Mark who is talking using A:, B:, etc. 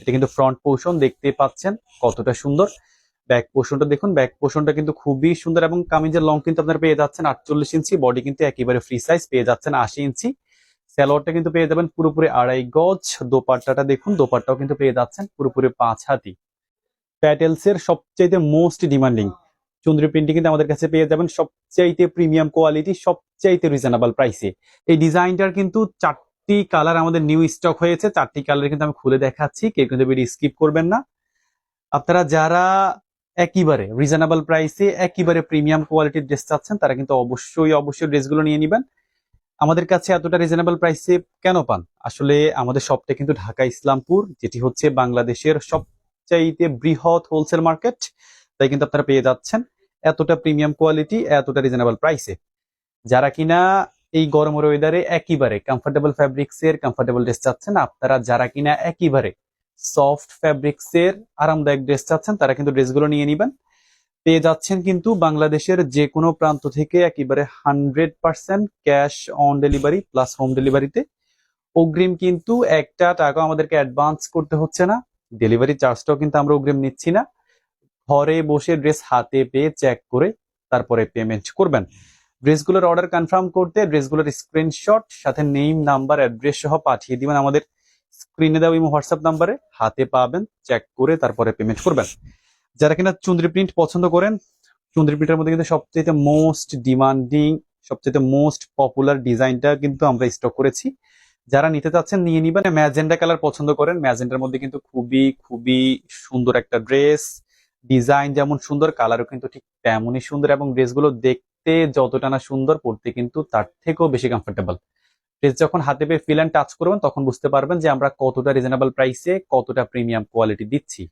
A: এটা কিন্তু front portion দেখতে পাচ্ছেন কতটা সুন্দর। ব্যাক পোর্শনটা দেখুন ব্যাক পোর্শনটা কিন্তু খুবই সুন্দর এবং কামিজের লং কিন্তু আপনারা পেয়ে যাচ্ছেন আটচল্লিশ ইঞ্চি বডি কিন্তু একেবারে ফ্রি সাইজ পেয়ে যাচ্ছেন আশি ইঞ্চি স্যালোয়ারটা কিন্তু পেয়ে যাবেন পুরোপুরি আড়াই গজ। দোপাট্টাটা দেখুন, দোপাট্টাও কিন্তু পেয়ে যাচ্ছেন পুরোপুরি পাঁচ হাতি। প্যাটেলস এর সবচাইতে মোস্ট ডিমান্ডিং চন্দ্রী প্রিন্টিং কিন্তু আমাদের কাছে পেয়ে যাবেন সবচাইতে প্রিমিয়াম কোয়ালিটি সবচাইতে রিজনেবল প্রাইসে এই ডিজাইনটার কিন্তু চারটি কালার আমাদের নিউ স্টক হয়েছে, চারটি কালার কিন্তু আমি খুলে দেখাচ্ছি, কেউ কিন্তু ভিডিও স্কিপ করবেন না। আপনারা যারা একেবারে রিজনেবল প্রাইসে একেবারে প্রিমিয়াম কোয়ালিটির ড্রেস চাচ্ছেন, তারা কিন্তু অবশ্যই অবশ্যই ড্রেসগুলো নিয়ে নেবেন। আমাদের কাছে এতটা রিজনেবল প্রাইসে কেন পান? আসলে আমাদের শপটা কিন্তু ঢাকা, ইসলামপুর, যেটি হচ্ছে বাংলাদেশের সবচাইতে বৃহৎ হোলসেল মার্কেট তাই কিন্তু আপনারা পেয়ে যাচ্ছেন। এতটা প্রিমিয়াম কোয়ালিটি এতটা রিজনেবল প্রাইসে যারা কিনা এই গরমের ওয়েদারে একেবারে কমফোর্টেবল ফ্যাব্রিক্স এর কমফোর্টেবল ড্রেস চাচ্ছেন আপনারা, যারা কিনা একেবারে সফট ফ্যাব্রিক্স এর আরামদায়ক ড্রেস চাচ্ছেন, তারা কিন্তু ড্রেসগুলো নিয়ে নিবেন। পেয়ে যাচ্ছেন কিন্তু বাংলাদেশের যে কোনো প্রান্ত থেকে একেবারে hundred percent cash on delivery plus home ডেলিভারিতে অগ্রিম কিন্তু একটা টাকা আমাদেরকে অ্যাডভান্স করতে হচ্ছে না। ডেলিভারি চার্জটাও কিন্তু আমরা অগ্রিম নিচ্ছি না। ঘরে বসে ড্রেস হাতে পেয়ে চেক করে তারপরে পেমেন্ট করবেন। ড্রেসগুলোর অর্ডার কনফার্ম করতে, ড্রেসগুলোর স্ক্রিনশট সাথে নেম নাম্বার অ্যাড্রেস সহ পাঠিয়ে দিবেন আমাদের স্ক্রিনে দেওয়া ইমো হোয়াটসঅ্যাপ নাম্বারে। হাতে পাবেন চেক করে তারপরে পেমেন্ট করবেন। যারা কিনা চুন্দ্রি প্রিন্ট পছন্দ করেন, চুন্দ্রি প্রিন্টের মধ্যে কিন্তু সবচেয়ে মোস্ট ডিমান্ডিং সবচেয়ে মোস্ট পপুলার ডিজাইনটা কিন্তু আমরা স্টক করেছি। যারা নিতে চাচ্ছেন, নিয়ে নিবেন। ম্যাজেন্ডা কালার পছন্দ করেন ম্যাজেন্ডার মধ্যে কিন্তু খুবই খুবই সুন্দর একটা ড্রেস ডিজাইন যেমন সুন্দর কালারও কিন্তু ঠিক তেমনই সুন্দর এবং ড্রেসগুলো দেখতে যতটা না সুন্দর পড়তে কিন্তু তার থেকেও বেশি কমফোর্টেবল ড্রেস যখন হাতে পেয়ে ফিল অ্যান্ড টাচ করবেন, তখন বুঝতে পারবেন যে আমরা কতটা রিজনেবল প্রাইসে কতটা প্রিমিয়াম কোয়ালিটি দিচ্ছি।